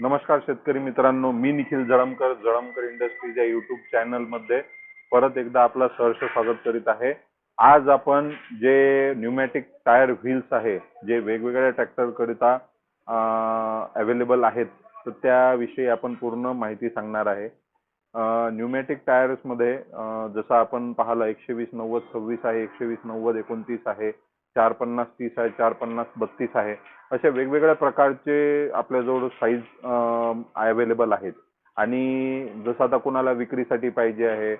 नमस्कार शेतकरी मित्रांनो मी निखिल जळमकर जळमकर इंडस्ट्रीज या युट्यूब चॅनलमध्ये परत एकदा आपला सहर्ष स्वागत करीत आहे. आज आपण जे न्यूमॅटिक टायर व्हील्स आहे जे वेगवेगळ्या ट्रॅक्टर करिता अवेलेबल आहेत तर त्याविषयी आपण पूर्ण माहिती सांगणार आहे. न्यूमॅटिक टायर्समध्ये जसं आपण पाहिलं एकशे वीस नव्वद सव्वीस आहे एकशे वीस नव्वद एकोणतीस आहे. चार पन्नास तीस आहे चार पन्नास बत्तीस आहे. अशा वेगवेगळ्या प्रकारचे आपल्याजवळ साईज अवेलेबल आहेत. आणि जसं आता कोणाला विक्रीसाठी पाहिजे आहे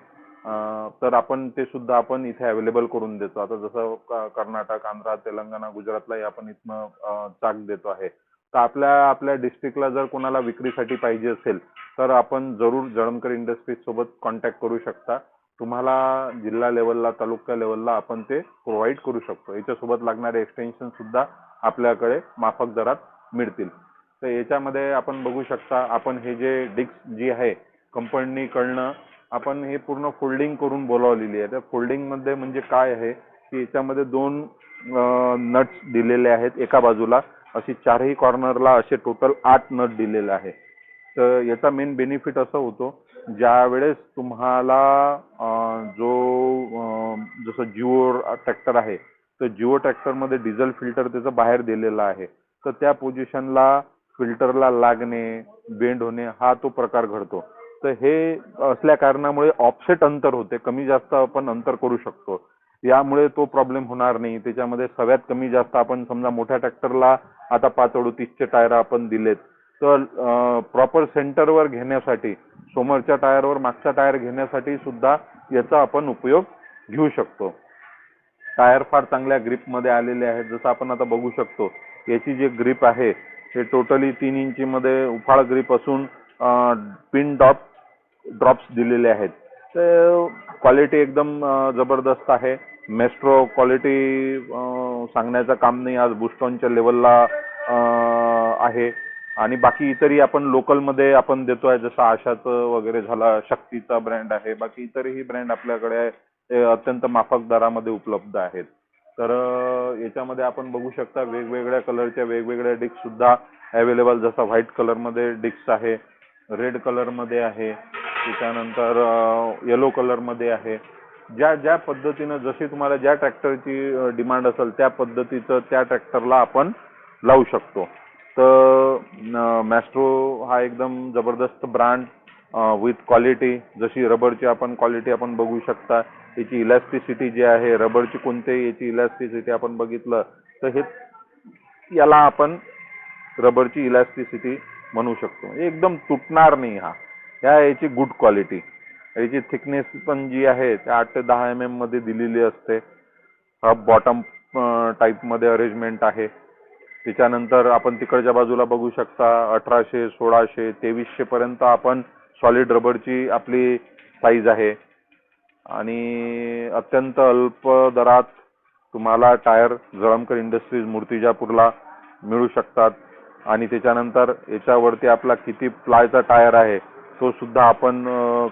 तर आपण ते सुद्धा आपण इथे अवेलेबल करून देतो. आता जसं कर्नाटक आंध्रा तेलंगणा गुजरातलाही आपण इथनं चाक देतो आहे. तर आपल्या आपल्या डिस्ट्रिक्टला जर कोणाला विक्रीसाठी पाहिजे असेल तर आपण जरूर जळमकर इंडस्ट्रीज सोबत कॉन्टॅक्ट करू शकता. तुम्हाला जिल्हा लेवलला तालुका लेवलला आपण ते प्रोव्हाइड करू शकतो. याच्यासोबत लागणारे एक्सटेन्शन सुद्धा आपल्याकडे माफक दरात मिळतील. तर याच्यामध्ये आपण बघू शकता आपण हे जे डिस्क जी आहे कंपनीकडनं आपण हे पूर्ण फोल्डिंग करून बोलावलेली आहे. तर फोल्डिंगमध्ये म्हणजे काय आहे की याच्यामध्ये दोन नट्स दिलेले आहेत एका बाजूला. अशी चारही कॉर्नरला असे टोटल आठ नट दिलेले आहे. तर याचा मेन बेनिफिट असं होतो ज्या वेळेस तुम्हाला जो जसं जिओ ट्रॅक्टर आहे तर जिओ ट्रॅक्टरमध्ये डिझेल फिल्टर त्याचं बाहेर दिलेलं आहे. तर त्या पोझिशनला फिल्टरला लागणे बेंड होणे हा तो प्रकार घडतो. तर हे असल्या कारणामुळे ऑफसेट अंतर होते. कमी जास्त आपण अंतर करू शकतो. यामुळे तो प्रॉब्लेम होणार नाही. त्याच्यामध्ये सगळ्यात कमी जास्त आपण समजा मोठ्या ट्रॅक्टरला आता पाच अडुतीसचे टायर आपण दिलेत. तर प्रॉपर सेंटरवर घेण्यासाठी समोरच्या टायरवर मागचा टायर घेण्यासाठी सुद्धा याचा आपण उपयोग घेऊ शकतो. टायर फार चांगल्या ग्रीपमध्ये आलेले आहेत. जसं आपण आता बघू शकतो याची जी ग्रीप आहे हे टोटली तीन इंची मध्ये उफाळ ग्रीप असून पिन डॉप ड्रॉप्स दिलेले आहेत. तर क्वालिटी एकदम जबरदस्त आहे. मेस्ट्रो क्वालिटी सांगण्याचं काम नाही. आज बुस्टॉनच्या लेवलला आहे. आणि बाकी इतरही आपण लोकलमध्ये आपण देतोय जसं आशाचं वगैरे झाला शक्तीचा ब्रँड आहे. बाकी इतरही ब्रँड आपल्याकडे ते अत्यंत माफक दरामध्ये उपलब्ध आहेत. तर याच्यामध्ये आपण बघू शकता वेगवेगळ्या कलरच्या वेगवेगळ्या डिक्स सुद्धा अवेलेबल जसं व्हाईट कलरमध्ये डिक्स आहे रेड कलरमध्ये आहे त्याच्यानंतर येलो कलरमध्ये आहे. ज्या ज्या पद्धतीनं जशी तुम्हाला ज्या ट्रॅक्टरची डिमांड असेल त्या पद्धतीचं त्या ट्रॅक्टरला आपण लावू शकतो. तर मॅस्ट्रो हा एकदम जबरदस्त ब्रँड विथ क्वालिटी जशी रबरची आपण क्वालिटी आपण बघू शकता याची इलॅस्टिसिटी जी आहे रबरची कोणतेही याची इलॅस्टिसिटी आपण बघितलं तर हे याला आपण रबरची इलॅस्टिसिटी म्हणू शकतो. एकदम तुटणार नाही हा. ह्या याची गुड क्वालिटी याची थिकनेस पण जी आहे ते आठ ते दहा एम एममध्ये दिलेली असते. हा बॉटम टाईपमध्ये अरेंजमेंट आहे. त्याच्यानंतर आपण तिकडच्या बाजूला बघू शकता अठराशे सोळाशे तेवीसशे पर्यंत आपण सॉलिड रबरची आपली साईज आहे. आणि अत्यंत अल्प दरात तुम्हाला टायर जळमकर इंडस्ट्रीज मूर्तिजापूरला मिळू शकतात. आणि त्याच्यानंतर याच्यावरती आपला किती प्लायचा टायर आहे तो सुद्धा आपण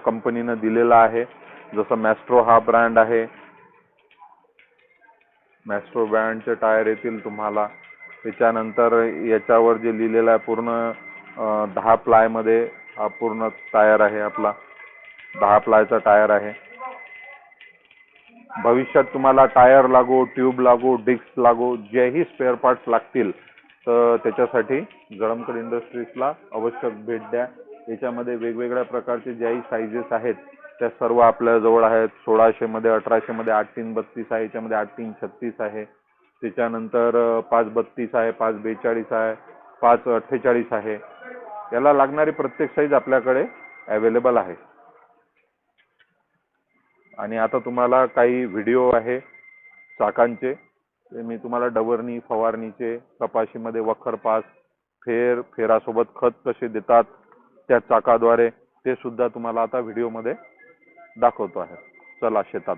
कंपनीनं दिलेला आहे. जसं मॅस्ट्रो हा ब्रँड आहे. मॅस्ट्रो ब्रँडचे टायर येतील तुम्हाला. त्याच्यानंतर याच्यावर जे लिहिलेलं आहे पूर्ण दहा प्लायमध्ये हा पूर्ण टायर आहे आपला. दहा प्लायचा टायर आहे. भविष्यात तुम्हाला टायर लागो ट्यूब लागो डिस्क लागो जेही स्पेअर पार्ट्स लागतील तर त्याच्यासाठी जळमकर इंडस्ट्रीजला आवश्यक भेट द्या. याच्यामध्ये वेगवेगळ्या प्रकारचे ज्याही साईजेस आहेत त्या सर्व आपल्या जवळ आहेत. सोळाशे मध्ये अठराशे मध्ये आठ तीन बत्तीस आहे याच्यामध्ये आठ तीन छत्तीस आहे. त्याच्यानंतर पाच बत्तीस आहे पाच बेचाळीस आहे पाच अठ्ठेचाळीस आहे. याला लागणारी प्रत्येक साईज आपल्याकडे अवेलेबल आहे. आणि आता तुम्हाला काही व्हिडिओ आहे चाकांचे. ते मी तुम्हाला डवरणी फवारणीचे कपाशीमध्ये वखर पास फेर फेरासोबत खत कसे देतात त्या चाकाद्वारे ते सुद्धा तुम्हाला आता व्हिडिओमध्ये दाखवतो आहे. चला शेतात.